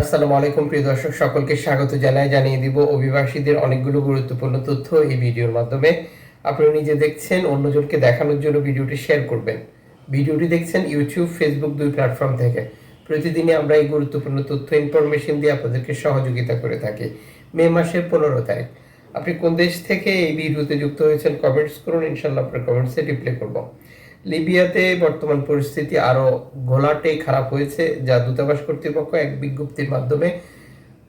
আসসালামু আলাইকুম, প্রিয় দর্শক, সকলকে স্বাগত জানাই, জানিয়ে দিব অভিবাসীদের অনেকগুলো গুরুত্বপূর্ণ তথ্য এই ভিডিওর মাধ্যমে। আপনি নিজে দেখছেন, অন্যজনকে দেখানোর জন্য ভিডিওটি শেয়ার করবেন। ভিডিওটি দেখছেন ইউটিউব, ফেসবুক দুই প্ল্যাটফর্ম থেকে। প্রতিদিনই আমরা এই গুরুত্বপূর্ণ তথ্য, ইনফরমেশন দিয়ে আপনাদেরকে সহযোগিতা করে থাকি। মে মাসের পনেরো তারিখ। আপনি কোন দেশ থেকে এই ভিডিওতে যুক্ত হয়েছেন, কমেন্টস করুন ইনশাল্লাহ আপনার কমেন্টসে রিপ্লাই করব। লিবিয়াতে বর্তমান পরিস্থিতি আরও ঘোলাটে খারাপ হয়েছে, যা দূতাবাস কর্তৃপক্ষ এক বিজ্ঞপ্তির মাধ্যমে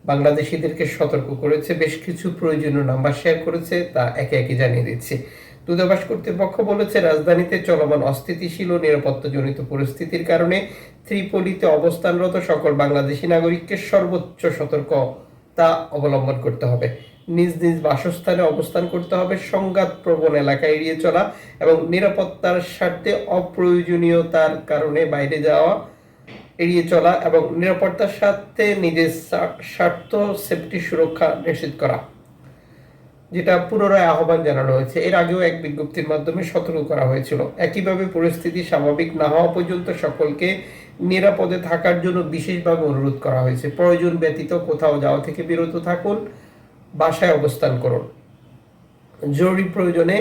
বাংলাদেশিদেরকে সতর্ক করেছে। বেশ কিছু প্রয়োজনীয় নাম্বার শেয়ার করেছে, তা একে একে জানিয়ে দিচ্ছে। দূতাবাস কর্তৃপক্ষ বলেছে, রাজধানীতে চলমান অস্থিতিশীল ও নিরাপত্তাজনিত পরিস্থিতির কারণে ত্রিপলিতে অবস্থানরত সকল বাংলাদেশি নাগরিককে সর্বোচ্চ সতর্কতা অবলম্বন করতে হবে। নিজ নিজ বাসস্থানে অবস্থান করতে হবে। সংঘাত প্রবণ এলাকা এড়িয়ে চলা এবং নিরাপত্তার স্বার্থে অপ্রয়োজনীয়তার কারণে বাইরে যাওয়া এড়িয়ে চলা এবং নিরাপত্তার স্বার্থে নিজের স্বার্থ সেফটি সুরক্ষা নিশ্চিত করা, যেটা পুনরায় আহ্বান জানানো হয়েছে। এর আগেও এক বিজ্ঞপ্তির মাধ্যমে সতর্ক করা হয়েছিল। একইভাবে পরিস্থিতি স্বাভাবিক না হওয়া পর্যন্ত সকলকে নিরাপদে থাকার জন্য বিশেষভাবে অনুরোধ করা হয়েছে। প্রয়োজন ব্যতীত কোথাও যাওয়া থেকে বিরত থাকুন। বাসায় অবস্থান করুন। জরুরি প্রয়োজনে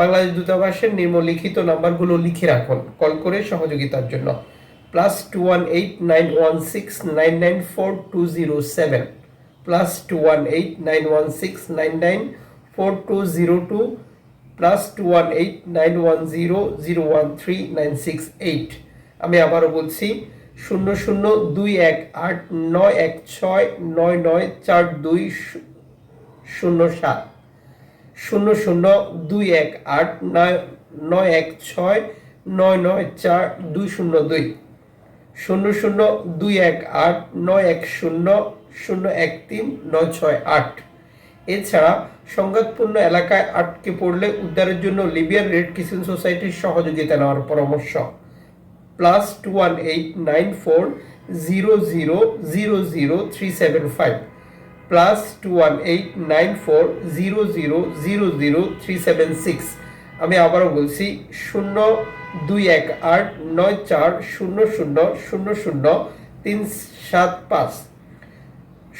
বাংলাদেশ দূতাবাসের নিম্নলিখিত নাম্বারগুলো লিখে রাখুন। কল করে সহযোগিতার জন্য। Plus two one eight nine one six nine nine four two zero seven. Plus two one eight nine one six nine nine four two zero two. Plus two one eight nine one zero zero one three nine six eight. আমি আবারও বলছি, শূন্য শূন্য দুই এক আট নয় এক ছয় নয় নয় চার দুই শূন্য সাত। শূন্য শূন্য দুই এক আট নয় নয় এক ছয়, নয় নয় চার দুই শূন্য দুই। শূন্য শূন্য দুই এক আট, নয় এক শূন্য শূন্য এক তিন, নয় ছয় আট। এছাড়া সংঘাতপূর্ণ এলাকায় আটকে পড়লে উদ্ধারের জন্য লিবিয়ার রেড কিচেন সোসাইটির সহযোগিতা নেওয়ার পরামর্শ। Plus two one eight nine four zero zero zero zero three seven five. Plus two one eight nine four zero zero zero zero three seven six আমি আবারও বলছি, শূন্য দুই এক আট নয় চার শূন্য শূন্য শূন্য শূন্য তিন সাত পাঁচ।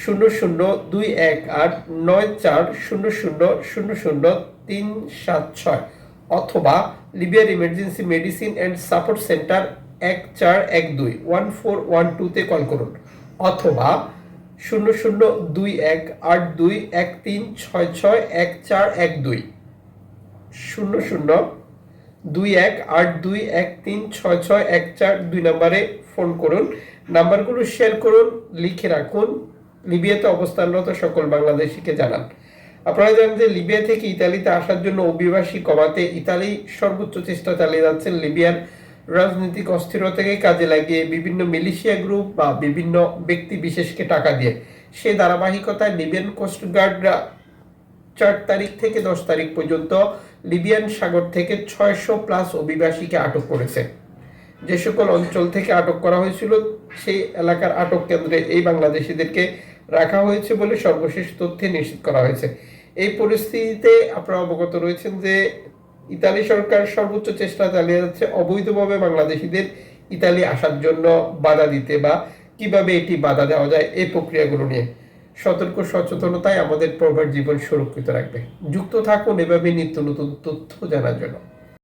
শূন্য শূন্য দুই এক আট নয় চার শূন্য শূন্য শূন্য শূন্য তিন সাত ছয়। অথবা লিবিয়ার emergency medicine and support centre এক চার এক দুই। ওয়ান ফোর ওয়ান টুতে কল করুন। অথবা শূন্য শূন্য দুই এক আট দুই এক তিন ছয় ছয় এক চার এক দুই। শূন্য শূন্য দুই এক আট দুই এক তিন ছয় ছয় এক চার দুই নম্বরে ফোন করুন। নাম্বারগুলো শেয়ার করুন, লিখে রাখুন। লিবিয়াতে অবস্থানরত সকল বাংলাদেশিকে জানান। আপনারা জানেন যে লিবিয়া থেকে ইতালিতে আসার জন্য অভিবাসী কমাতে ইতালি সর্বোচ্চ চেষ্টা চালিয়ে যাচ্ছেন লিবিয়ার রাজনৈতিক অস্থিরতাকে কাজে লাগিয়ে বিভিন্ন মিলিশিয়া গ্রুপ বা বিভিন্ন ব্যক্তি বিশেষকে টাকা দিয়ে। সে ধারাবাহিকতায় লিবিয়ান কোস্টগার্ডরা চার তারিখ থেকে দশ তারিখ পর্যন্ত লিবিয়ান সাগর থেকে ছয়শো প্লাস অভিবাসীকে আটক করেছে। যে সকল অঞ্চল থেকে আটক করা হয়েছিল, সেই এলাকার আটক কেন্দ্রে এই বাংলাদেশিদেরকে রাখা হয়েছে বলে সর্বশেষ তথ্যে নিশ্চিত করা হয়েছে। এই পরিস্থিতিতে আপনারা অবগত রয়েছেন যে ইতালি সরকার সর্বোচ্চ চেষ্টা চালিয়ে যাচ্ছে অবৈধভাবে বাংলাদেশিদের ইতালি আসার জন্য বাধা দিতে বা কীভাবে এটি বাধা দেওয়া যায় এই প্রক্রিয়াগুলো নিয়ে। সতর্ক সচেতনতায় আমাদের প্রভার জীবন সুরক্ষিত রাখবে। যুক্ত থাকুন এভাবে নিত্য নতুন তথ্য জানার জন্য।